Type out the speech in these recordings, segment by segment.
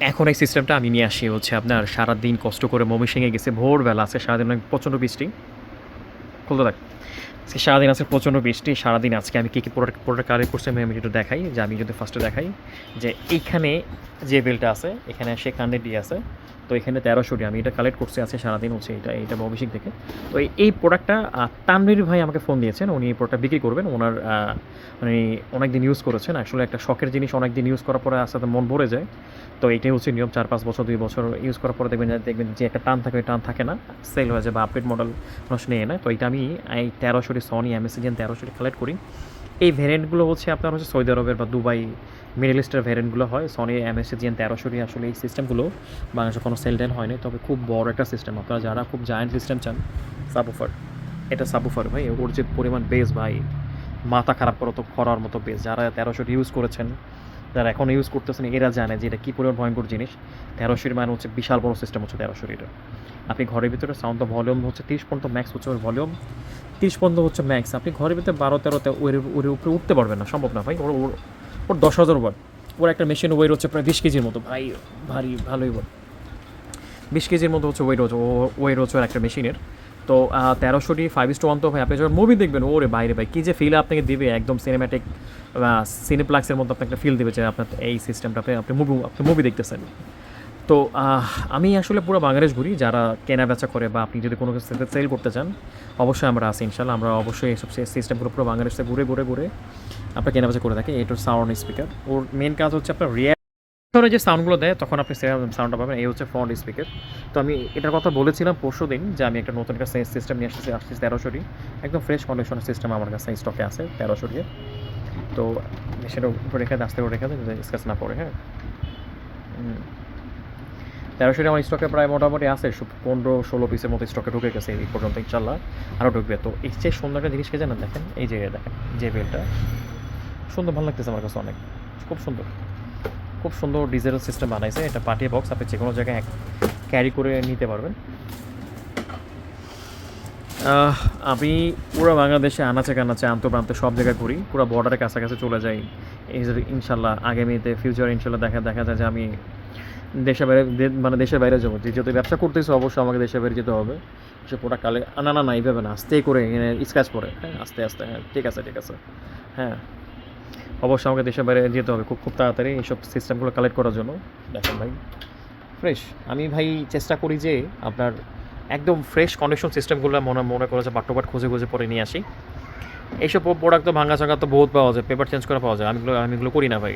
এখন এই সিস্টেমটা আমি নিয়ে আসি হচ্ছে আপনার সারাদিন কষ্ট করে মমিসিংয়ে গেছে, ভোরবেলা আছে সারাদিন অনেক প্রচণ্ড বৃষ্টি। খুলতে থাক। আজকে সারাদিন আছে প্রচণ্ড বৃষ্টি, সারাদিন আজকে আমি কী কী প্রোডাক্ট প্রোডাক্ট কালেক্ট করছি আমি একটু দেখাই, যে আমি যদি ফার্স্টে দেখাই, যে এইখানে যে বেলটা আছে, এখানে সে কান্ডে ডি আছে, তো এখানে তেরোশো ডি আমি এটা কালেক্ট করছি আছে সারাদিন হচ্ছে এটা এটা মমিসিং থেকে। তো এই- প্রোডাক্টটা তানভীর ভাই আমাকে ফোন দিয়েছেন, উনি এই প্রোডাক্টটা বিক্রি করবেন, ওনার উনি অনেক দিন ইউজ করেছেন। আসলে একটা শখের জিনিস অনেক দিন ইউজ করার পরে আস্তে মন ভরে যায়। তো এইটাই হচ্ছে নিয়ম, চার পাঁচ বছর, দুই বছর ইউজ করার পরে দেখবেন দেখবেন যে একটা টান থাকে, ওই টান থাকে না। সেল হয়ে যায় বা আপডেট মডেল মানুষ নিয়ে নেয় তো এটা আমি এই তেরোশোটি সনি এমএসিজিয়ান তেরোশোটি কালেক্ট করি। এই ভ্যারিয়েন্টগুলো হচ্ছে আপনার হচ্ছে সৌদি আরবের বা দুবাই মিডল ইস্টের ভ্যারিয়েন্টগুলো হয়। সনি এমএসিজিয়ান তেরোশোটি আসলে এই সিস্টেমগুলো বাংলাদেশে কোনো সেল টেল হয়নি, তবে খুব বড় একটা সিস্টেম আপনারা যারা খুব জায়েন্ট সিস্টেম চান সাবুফার এটা সাবুফার ভাই। ওর যে পরিমাণ বেস ভাই। মাথা খারাপ করো তো করার মতো বেস যারা তেরোশোটি ইউজ করেছেন যারা এখন ইউজ করতেছেন, এরা জানে যে এটা কী পরিমাণ ভয়ঙ্কর জিনিস। তেরোশোর মানে হচ্ছে বিশাল বড় সিস্টেম হচ্ছে তেরোশোর এটা। আপনি ঘরের ভিতরে সাউন্ড ভলিউম হচ্ছে তিরিশ পর্যন্ত ম্যাক্স হচ্ছে ওর ভলিউম তিরিশ পর্যন্ত হচ্ছে ম্যাক্স আপনি ঘরের ভিতরে বারো, তেরোতে ওর ওর উপরে উঠতে পারবেন না, সম্ভব না ভাই। ওর ওর ওর দশ হাজার ওয়াট ওর একটা মেশিন ওয়েট হচ্ছে প্রায় বিশ কেজির মতো। ভাই, ভারী, ভালোই ওয়াট বিশ কেজির মতো হচ্ছে ওয়েট হচ্ছে ওয়েট হচ্ছে ওর একটা মেশিনের তো তেরোশোটি ফাইভ স্টো ওয়ান তো ভাই, আপনি যখন মুভি দেখবেন, ওরে বাইরে ভাই, কী যে ফিল আপনাকে দিবে, একদম সিনেম্যাটিক সিনেপ্লাক্সের মতো আপনাকে একটা ফিল দেবে যে আপনার এই সিস্টেমটা আপনি আপনি মুভি আপনি মুভি দেখতেছেন। তো আমি আসলে পুরো বাংলাদেশ ঘুরি, যারা কেনা বেচা করে বা আপনি যদি কোনো কিছু সেল করতে চান, অবশ্যই আমরা আছি ইনশাল্লাহ আমরা অবশ্যই এইসব সিস্টেমগুলো পুরো বাংলাদেশে ঘুরে ঘুরে ঘুরে আপনার কেনা বেচা করে থাকি। এটার সাউন্ড স্পিকার ওর মেন কাজ হচ্ছে আপনার রিয়া ধরে যে সাউন্ডগুলো দেয়, তখন আপনি সেরকম সাউন্ডটা পাবেন। এই হচ্ছে ফ্রন্ট স্পিকার তো আমি এটার কথা বলেছিলাম পরশু দিন যে আমি একটা নতুন একটা সিস্টেম নিয়ে আসতেছি আসতেছি তেরোশোটি একদম ফ্রেশ কন্ডিশনের সিস্টেম আমার কাছে স্টকে আছে তেরোশোটি তো সেটা উপরে রেখে আস্তে করে রেখে দেয় স্কেচ না পড়ে হ্যাঁ। তেরোশোটি আমার স্টকে প্রায় মোটামুটি আছে পনেরো, ষোলো পিসের মতো স্টকে ঢুকে গেছে এই পর্যন্ত ইনশাল্লাহ আরও ঢুকবে। তো এই যে সুন্দর একটা জিনিসকে জানেন দেখেন? এই যে দেখেন, যে বেলটা সুন্দর, ভালো লাগতেছে আমার কাছে অনেক। খুব সুন্দর। খুব সুন্দর ডিজেল সিস্টেম বানাইছে। এটা পার্টি বক্স, আপনি যে কোনো জায়গায় ক্যারি করে নিতে পারবেন। আমি পুরো বাংলাদেশে আনাচে কানাচে আন্তঃপ্রান্তে সব জায়গায় ঘুরি। পুরো বর্ডারের কাছাকাছি চলে যাই। এই ইনশাল্লাহ আগামীতে ফিউচার ইনশাল্লাহ দেখা দেখা যায় যে আমি দেশের বাইরে মানে দেশের বাইরে যাব। যে যেহেতু ব্যবসা করতেছি, অবশ্যই আমাকে দেশের বাইরে যেতে হবে। সে প্রোডাক্ট কালে না না না, এইভাবে না। আস্তে করে স্ক্র্যাচ পরে হ্যাঁ আস্তে আস্তে হ্যাঁ ঠিক আছে ঠিক আছে। হ্যাঁ। অবশ্যই আমাকে দেশের বাইরে যেতে হবে। খুব খুব তাড়াতাড়ি এইসব সিস্টেমগুলো কালেক্ট করার জন্য। দেখেন ভাই ফ্রেশ আমি ভাই চেষ্টা করি যে আপনার একদম ফ্রেশ কন্ডিশন সিস্টেমগুলো মনে মনে করে যে বাট খুঁজে খুঁজে পরে নিয়ে আসি। এইসব প্রোডাক্ট তো ভাঙা চাঙা তো বহুত পাওয়া যায় পেপার চেঞ্জ করা পাওয়া যায়। আমিগুলো আমি এগুলো করি না ভাই।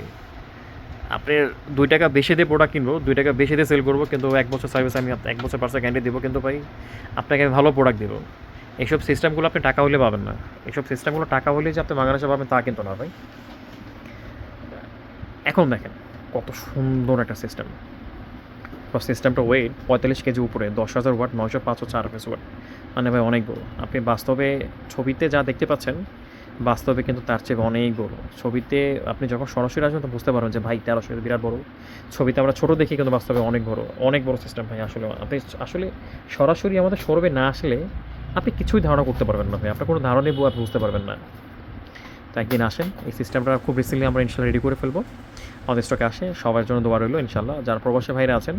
আপনার দুই টাকা বেশি দিয়ে প্রোডাক্ট কিনবো, দুই টাকা বেশি দিয়ে সেল করব, কিন্তু এক বছর সার্ভিস আমি এক বছর পার্সেন্ট গ্যারান্টি দেবো কিন্তু ভাই, আপনাকে আমি ভালো প্রোডাক্ট দেবো। এইসব সিস্টেমগুলো আপনি টাকা হলে পাবেন না। এইসব সিস্টেমগুলো টাকা হলে যে আপনি বাংলাদেশে পাবেন তা কিন্তু না ভাই। এখন দেখেন, কত সুন্দর একটা সিস্টেম সিস্টেমটা ওয়েট পঁয়তাল্লিশ কেজি উপরে, দশ হাজার ওয়াট, নয়শো পাঁচশো চার পিস ওয়াট। মানে ভাই অনেক বড়ো। আপনি বাস্তবে ছবিতে যা দেখতে পাচ্ছেন, বাস্তবে কিন্তু তার চেয়ে অনেক বড়ো। ছবিতে আপনি যখন সরাসরি আসবেন, তো বুঝতে পারবেন যে, ভাই, তেরোশো বিরাট বড়ো। ছবিতে আমরা ছোটো দেখি কিন্তু বাস্তবে অনেক বড়ো, অনেক বড় সিস্টেম ভাই, আসলে। আপনি আসলে সরাসরি আমাদের শোরুমে না আসলে আপনি কিছুই ধারণা করতে পারবেন না ভাই। আপনার কোনো ধারণাই আপনি বুঝতে পারবেন না। তো একদিন আসেন এই সিস্টেমটা খুব রিসেন্টলি আমরা ইনশাল্লাহ রেডি করে ফেলব। আমাদের স্টকে আসে, সবার জন্য দোয়া রইল ইনশাল্লাহ। যারা প্রবাসী ভাইরা আছেন,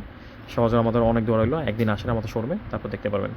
সবার জন্য আমাদের অনেক দোয়া রইল। একদিন আসেন আমাদের শোরুমে তারপর দেখতে পারবেন।